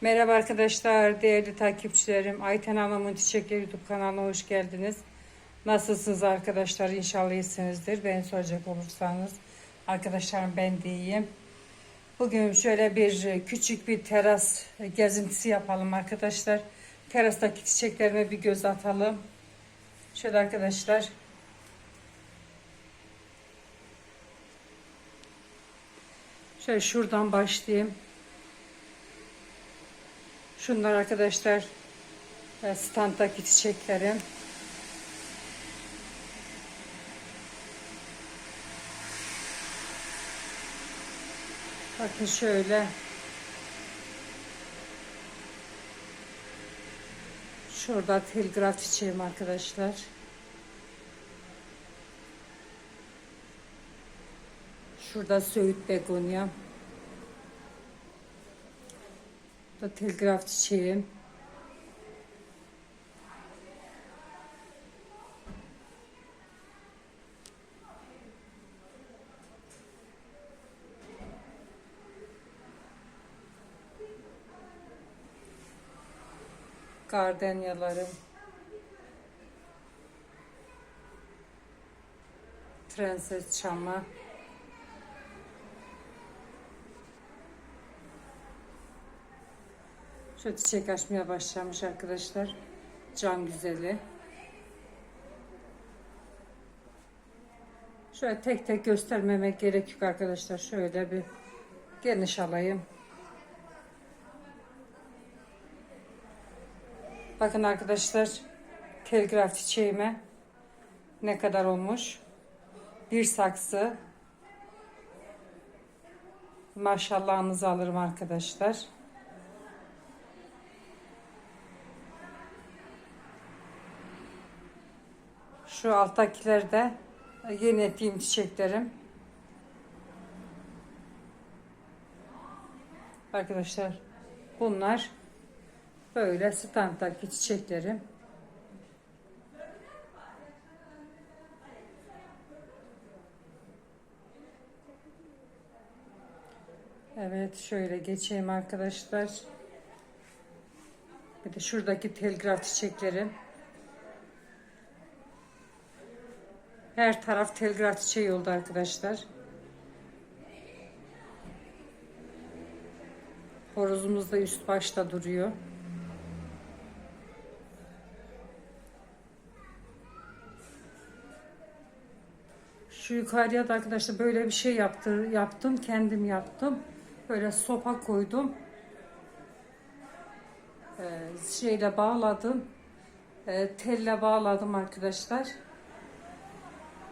Merhaba arkadaşlar, değerli takipçilerim. Ayten Hanım'ın Çiçekleri YouTube kanalına hoş geldiniz. Nasılsınız arkadaşlar? İnşallah iyisinizdir. Ben soracak olursanız. Arkadaşlarım ben de iyiyim. Bugün şöyle bir küçük bir teras gezintisi yapalım arkadaşlar. Terastaki çiçeklerime bir göz atalım. Şöyle arkadaşlar. Şöyle şuradan başlayayım. Şunlar arkadaşlar e, standdaki çiçeklerim. Bakın şöyle. Şurada telgraf çiçeğim arkadaşlar. Şurada söğüt begonya. Da telgraf çiçeğim. Gardenyalarım. Prenses çamı. Şu çiçek açmaya başlamış arkadaşlar. Can güzeli. Şöyle tek tek göstermemek gerek arkadaşlar. Şöyle bir geniş alayım. Bakın arkadaşlar telgraf çiçeğime ne kadar olmuş. Bir saksı. Maşallahınızı alırım arkadaşlar. Şu alttakiler de yeni ettiğim çiçeklerim. Arkadaşlar bunlar böyle standdaki çiçeklerim. Evet şöyle geçeyim arkadaşlar. Bir de şuradaki telgraf çiçeklerim. Her taraf telgraf çiçeği oldu arkadaşlar. Horozumuz da üst başta duruyor. Şu yukarıya da arkadaşlar böyle bir şey yaptı, yaptım. Kendim yaptım. Böyle sopa koydum. Ee, şeyle bağladım. Ee, telle bağladım arkadaşlar.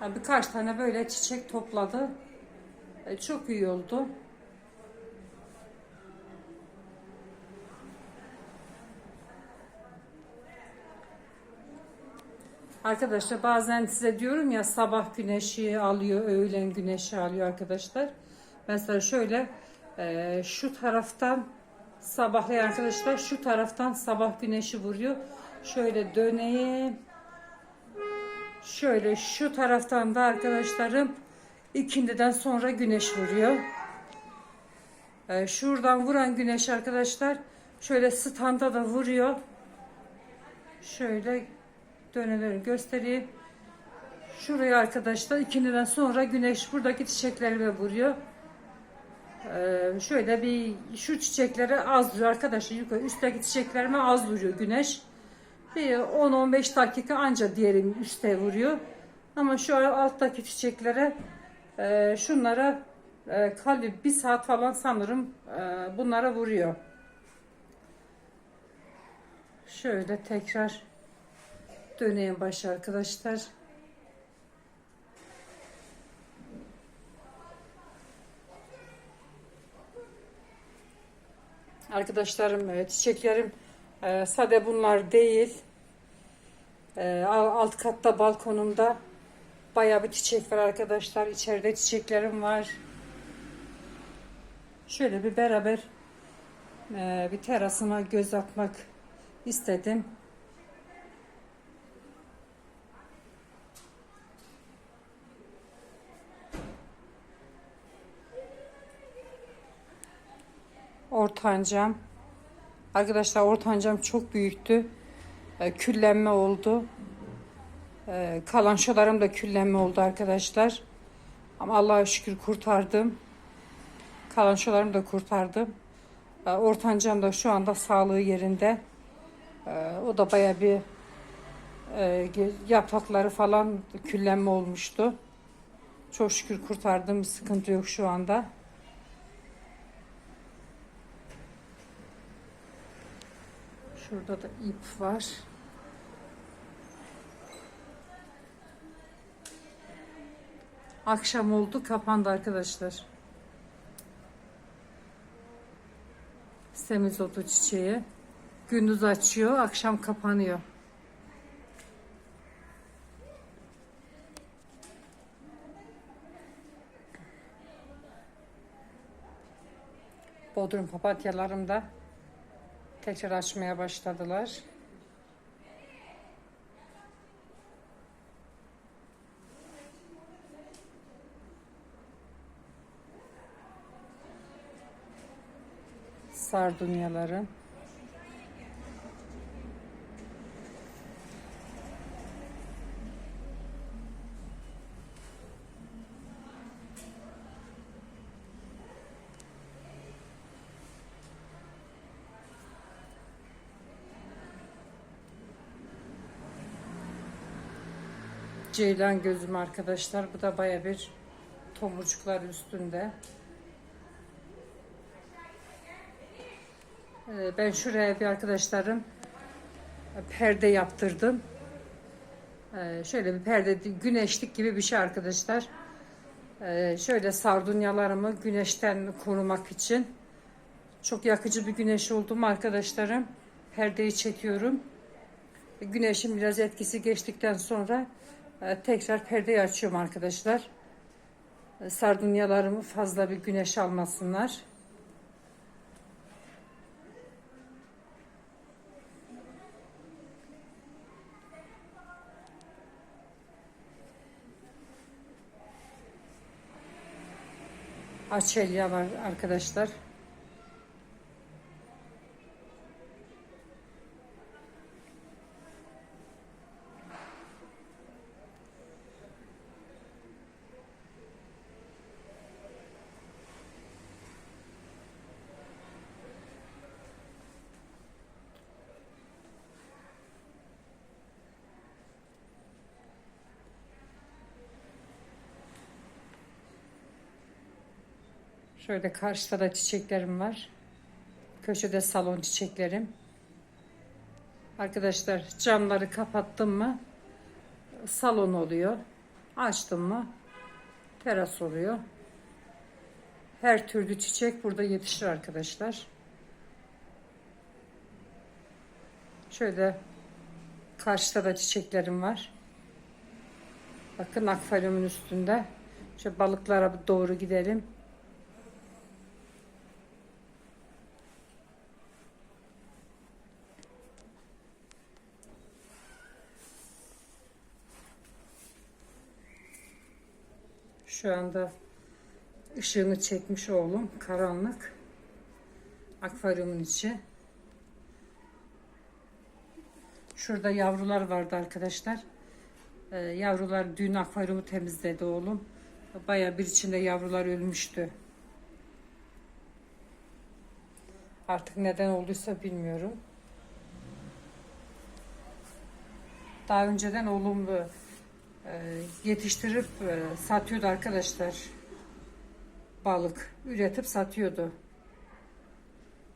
Yani birkaç tane böyle çiçek topladı. E, çok iyi oldu. Arkadaşlar bazen size diyorum ya sabah güneşi alıyor, öğlen güneşi alıyor arkadaşlar. Mesela şöyle e, şu taraftan sabahlayan arkadaşlar şu taraftan sabah güneşi vuruyor. Şöyle döneyim. Şöyle şu taraftan da arkadaşlarım ikindiden sonra güneş vuruyor. Ee, şuradan vuran güneş arkadaşlar şöyle standa da vuruyor. Şöyle döneleri göstereyim. Şuraya arkadaşlar ikindiden sonra güneş buradaki çiçeklerime vuruyor. Ee, şöyle bir şu çiçeklere az vuruyor arkadaşlar. Yukarı üstteki çiçeklerime az vuruyor güneş. Bir 10-15 dakika anca diğerin üste vuruyor. Ama şu alttaki çiçeklere e, şunlara e, kalbi bir saat falan sanırım e, bunlara vuruyor. Şöyle tekrar döneyim başı arkadaşlar. Arkadaşlarım e, çiçeklerim e, sade bunlar değil. E, alt katta balkonumda bayağı bir çiçek var arkadaşlar. İçeride çiçeklerim var. Şöyle bir beraber e, bir terasıma göz atmak istedim. Ortancam. Arkadaşlar ortancam çok büyüktü. E, küllenme oldu. E, kalançolarım da küllenme oldu arkadaşlar. Ama Allah'a şükür kurtardım. Kalançolarımı da kurtardım. E, ortancam da şu anda sağlığı yerinde. O da baya bir yaprakları falan küllenme olmuştu. Çok şükür kurtardım. Sıkıntı yok şu anda. Şurada da ip var. Akşam oldu kapandı arkadaşlar. Semizotu çiçeği. Gündüz açıyor, akşam kapanıyor. Bodrum papatyalarım da tekrar açmaya başladılar. Sardunyalarım. Ceylan gözüm arkadaşlar. Bu da baya bir tomurcuklar üstünde. Ee, Ben şuraya bir arkadaşlarım perde yaptırdım. Ee, Şöyle bir perde güneşlik gibi bir şey arkadaşlar. Ee, Şöyle sardunyalarımı güneşten korumak için çok yakıcı bir güneş oldum arkadaşlarım. Perdeyi çekiyorum. Güneşin biraz etkisi geçtikten sonra e, tekrar perdeyi açıyorum arkadaşlar. E, Sardunyalarımı fazla bir güneş almasınlar. Açelya var arkadaşlar. Şöyle karşıda da çiçeklerim var. Köşede salon çiçeklerim. Arkadaşlar camları kapattım mı salon oluyor. Açtım mı teras oluyor. Her türlü çiçek burada yetişir arkadaşlar. Şöyle karşıda da çiçeklerim var. Bakın akvaryumun üstünde. Şöyle balıklara doğru gidelim. Şu anda ışığını çekmiş oğlum. Karanlık. Akvaryumun içi. Şurada yavrular vardı arkadaşlar. Ee, yavrular dün akvaryumu temizledi oğlum. Baya bir içinde yavrular ölmüştü. Artık neden olduysa bilmiyorum. Daha önceden oğlum e, yetiştirip e, satıyordu arkadaşlar. Balık üretip satıyordu.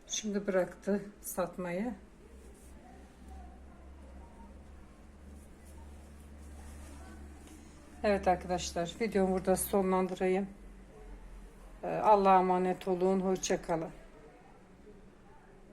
Şimdi bıraktı satmayı. Evet arkadaşlar videomu burada sonlandırayım. E, Allah'a emanet olun. Hoşçakalın.